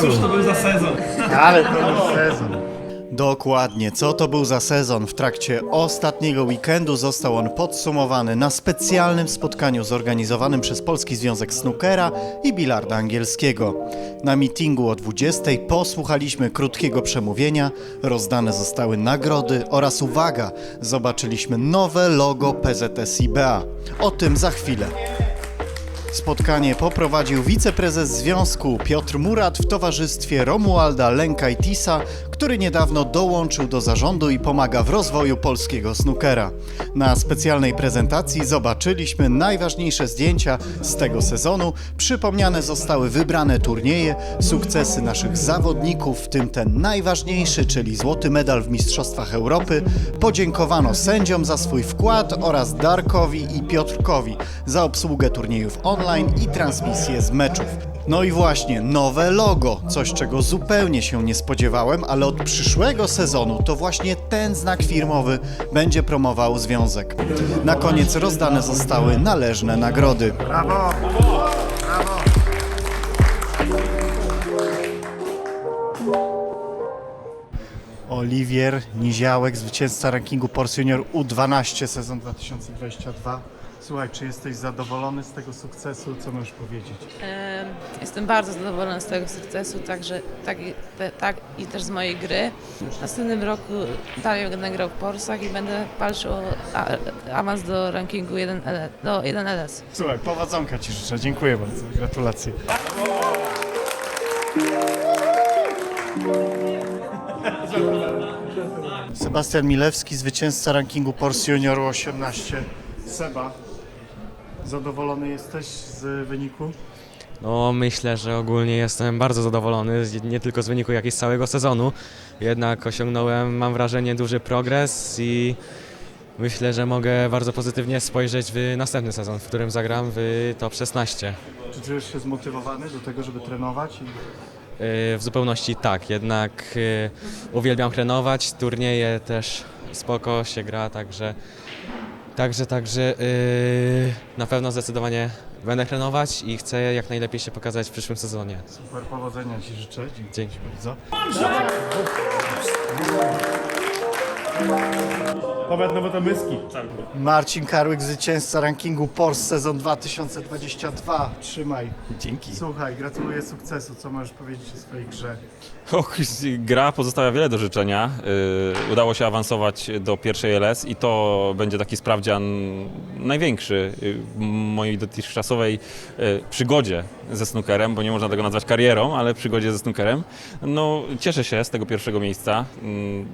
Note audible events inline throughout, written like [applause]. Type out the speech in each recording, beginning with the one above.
Cóż to był za sezon? Ale to był sezon. Dokładnie, co to był za sezon? W trakcie ostatniego weekendu został on podsumowany na specjalnym spotkaniu zorganizowanym przez Polski Związek Snookera i Bilarda Angielskiego. Na meetingu o 20 posłuchaliśmy krótkiego przemówienia, rozdane zostały nagrody oraz uwaga, zobaczyliśmy nowe logo PZS IBA. O tym za chwilę. Spotkanie poprowadził wiceprezes związku Piotr Murat w towarzystwie Romualda Lenkajtisa, który niedawno dołączył do zarządu i pomaga w rozwoju polskiego snookera. Na specjalnej prezentacji zobaczyliśmy najważniejsze zdjęcia z tego sezonu. Przypomniane zostały wybrane turnieje, sukcesy naszych zawodników, w tym ten najważniejszy, czyli złoty medal w Mistrzostwach Europy. Podziękowano sędziom za swój wkład oraz Darkowi i Piotrkowi za obsługę turniejów online i transmisję z meczów. No i właśnie, nowe logo, coś czego zupełnie się nie spodziewałem, ale od przyszłego sezonu to właśnie ten znak firmowy będzie promował związek. Na koniec rozdane zostały należne nagrody. Brawo! Brawo! Oliwier Niziałek, zwycięzca rankingu Porsche Junior U12 sezon 2022. Słuchaj, czy jesteś zadowolony z tego sukcesu? Co możesz powiedzieć? Em, Jestem bardzo zadowolona z tego sukcesu, także tak, i- te, tak i też z mojej gry. W następnym roku dalej będę grał w Porsach i będę walczył o a, awans do rankingu 1, L, do 1LS. Słuchaj, powodzonka Ci życzę. Dziękuję bardzo. Gratulacje. Sebastian Milewski, zwycięzca rankingu Porsche Junior 18. Seba, zadowolony jesteś z wyniku? No myślę, że ogólnie jestem bardzo zadowolony, z- nie tylko z wyniku, jak i z całego sezonu. Jednak osiągnąłem, mam wrażenie, duży progres i myślę, że mogę bardzo pozytywnie spojrzeć w następny sezon, w którym zagram w top 16. Czy czujesz się zmotywowany do tego, żeby trenować? I... Yy, W zupełności tak, jednak yy, uwielbiam trenować, turnieje też spoko się gra, także także, także yy, na pewno zdecydowanie będę trenować i chcę jak najlepiej się pokazać w przyszłym sezonie. Super powodzenia Ci życzę. Dzięki Dzięki. bardzo. Powiedz nowe to myski. Marcin Karłyk, zwycięzca rankingu Porsche sezon 2022. Trzymaj. Dzięki. Słuchaj, gratuluję sukcesu. Co możesz powiedzieć o swojej grze? Och, gra pozostawia wiele do życzenia. Yy, udało się awansować do pierwszej LS i to będzie taki sprawdzian największy yy, w mojej dotychczasowej yy, przygodzie ze snookerem, bo nie można tego nazwać karierą, ale przygodzie ze snookerem. No, cieszę się z tego pierwszego miejsca. Yy,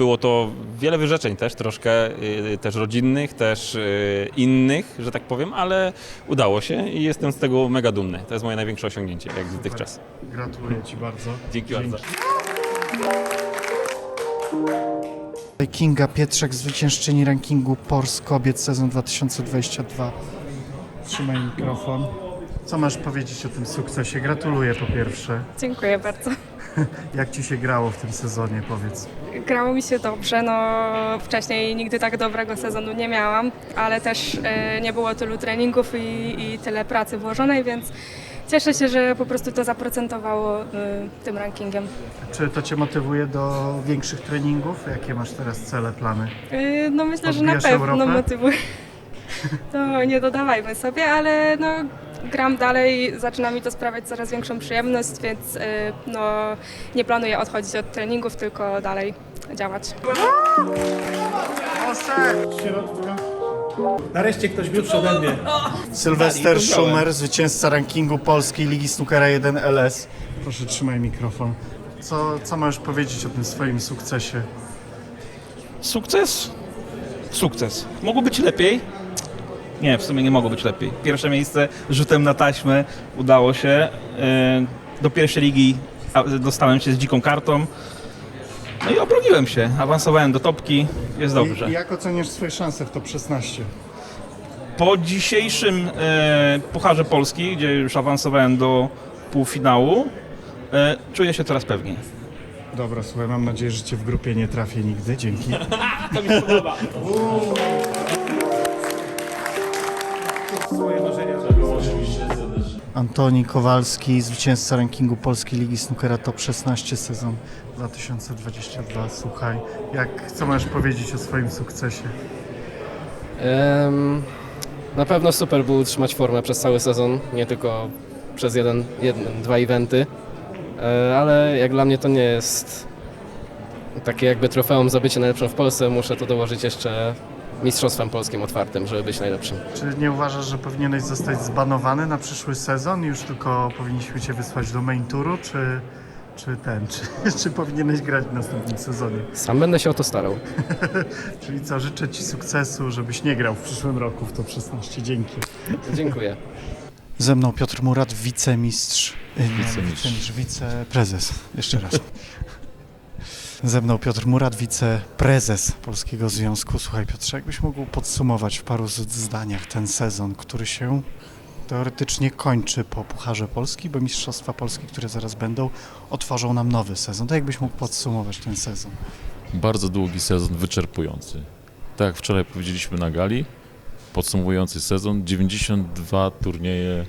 było to wiele wyrzeczeń też, troszkę yy, też rodzinnych, też yy, innych, że tak powiem, ale udało się i jestem z tego mega dumny. To jest moje największe osiągnięcie jak dotychczas. Gratuluję Ci bardzo. Dzięki bardzo. Kinga Pietrzak, zwyciężczyni rankingu Porsche Kobiet sezon 2022. Trzymaj mikrofon. Co masz powiedzieć o tym sukcesie? Gratuluję po pierwsze. Dziękuję bardzo. [laughs] Jak Ci się grało w tym sezonie, powiedz? Grało mi się dobrze, no wcześniej nigdy tak dobrego sezonu nie miałam, ale też e, nie było tylu treningów i, i tyle pracy włożonej, więc cieszę się, że po prostu to zaprocentowało e, tym rankingiem. Czy to Cię motywuje do większych treningów? Jakie masz teraz cele, plany? E, no myślę, że na pewno Europę? motywuje. [laughs] To nie dodawajmy sobie, ale no gram dalej, zaczyna mi to sprawiać coraz większą przyjemność, więc e, no nie planuję odchodzić od treningów, tylko dalej działać. Nareszcie ktoś grubszy ode mnie. Sylwester Schumer, zwycięzca rankingu Polskiej Ligi Snookera 1 LS. Proszę, trzymaj mikrofon. Co, co możesz powiedzieć o tym swoim sukcesie? Sukces? Sukces. Mogło być lepiej? Nie, w sumie nie mogło być lepiej. Pierwsze miejsce rzutem na taśmę udało się. Yy, Do pierwszej ligi dostałem się z dziką kartą. No i obroniłem się. Awansowałem do topki. Jest dobrze. I, jak oceniasz swoje szanse w top 16? Po dzisiejszym e, Pucharze Polski, gdzie już awansowałem do półfinału, e, czuję się coraz pewniej. Dobra, słuchaj, mam nadzieję, że Cię w grupie nie trafię nigdy. Dzięki. [laughs] To mi się podoba. Swoje marzenia. Antoni Kowalski, zwycięzca rankingu Polskiej Ligi Snookera Top 16 sezon 2022. Słuchaj, jak, co możesz powiedzieć o swoim sukcesie? Em, na pewno super było utrzymać formę przez cały sezon, nie tylko przez jeden, jeden dwa eventy, E, ale jak dla mnie to nie jest takie jakby trofeum za bycie najlepszym w Polsce, muszę to dołożyć jeszcze mistrzostwem polskim otwartym, żeby być najlepszym. Czy nie uważasz, że powinieneś zostać zbanowany na przyszły sezon i już tylko powinniśmy Cię wysłać do main touru, czy, czy ten, [laughs] czy, czy powinieneś grać w następnym sezonie? Sam będę się o to starał. [laughs] Czyli co, życzę Ci sukcesu, żebyś nie grał w przyszłym roku w Top 16. Dzięki. Dziękuję. Ze mną Piotr Murat, wicemistrz. Nie, Wicemistrz. wicemistrz, wiceprezes. Jeszcze raz. [laughs] Ze mną Piotr Murat, wiceprezes Polskiego Związku. Słuchaj Piotrze, jakbyś mógł podsumować w paru zdaniach ten sezon, który się teoretycznie kończy po Pucharze Polski, bo Mistrzostwa Polski, które zaraz będą, otworzą nam nowy sezon. To jakbyś mógł podsumować ten sezon? Bardzo długi sezon, wyczerpujący. Tak jak wczoraj powiedzieliśmy na gali, podsumowujący sezon, 92 turnieje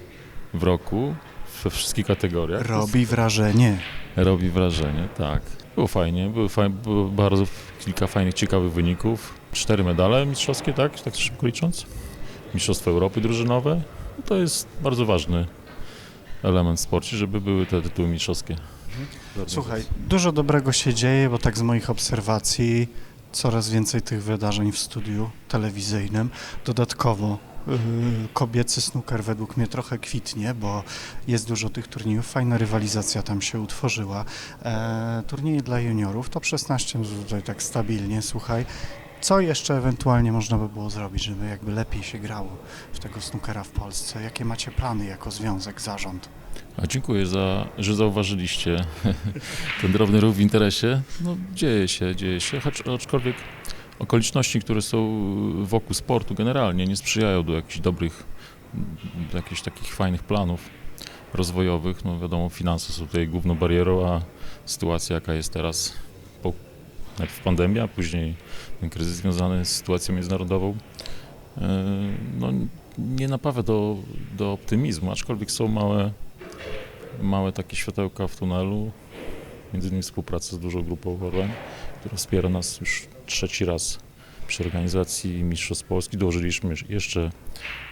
w roku we wszystkich kategoriach. Robi wrażenie. Robi wrażenie, tak. Było fajnie, było, faj, bardzo kilka fajnych, ciekawych wyników. Cztery medale mistrzowskie, tak? Tak szybko licząc. Mistrzostwa Europy drużynowe. To jest bardzo ważny element w sporcie, żeby były te tytuły mistrzowskie. Słuchaj, dużo dobrego się dzieje, bo tak z moich obserwacji coraz więcej tych wydarzeń w studiu telewizyjnym. Dodatkowo kobiecy snooker według mnie trochę kwitnie, bo jest dużo tych turniejów, fajna rywalizacja tam się utworzyła. E, turnieje dla juniorów, to 16 tutaj tak stabilnie, słuchaj. Co jeszcze ewentualnie można by było zrobić, żeby jakby lepiej się grało w tego snookera w Polsce? Jakie macie plany jako związek, zarząd? A dziękuję, za, że zauważyliście [laughs] ten drobny ruch w interesie. No, dzieje się, dzieje się, choć, aczkolwiek okoliczności, które są wokół sportu generalnie nie sprzyjają do jakichś dobrych, do jakichś takich fajnych planów rozwojowych. No wiadomo, finanse są tutaj główną barierą, a sytuacja jaka jest teraz, po, najpierw pandemia, później ten kryzys związany z sytuacją międzynarodową, e, no, nie napawia do, do optymizmu, aczkolwiek są małe małe takie światełka w tunelu, między innymi współpraca z dużą grupą Orlen, która wspiera nas już trzeci raz przy organizacji Mistrzostw Polski. Dołożyliśmy jeszcze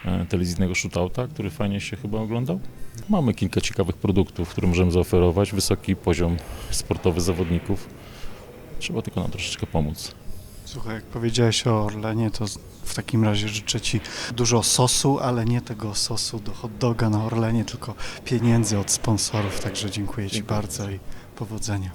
e, telewizyjnego shootouta, który fajnie się chyba oglądał. Mamy kilka ciekawych produktów, które możemy zaoferować, wysoki poziom sportowy zawodników. Trzeba tylko nam troszeczkę pomóc. Słuchaj, jak powiedziałeś o Orlenie, to w takim razie życzę Ci dużo sosu, ale nie tego sosu do hot doga na Orlenie, tylko pieniędzy od sponsorów. Także dziękuję Ci Dziękuję bardzo i powodzenia.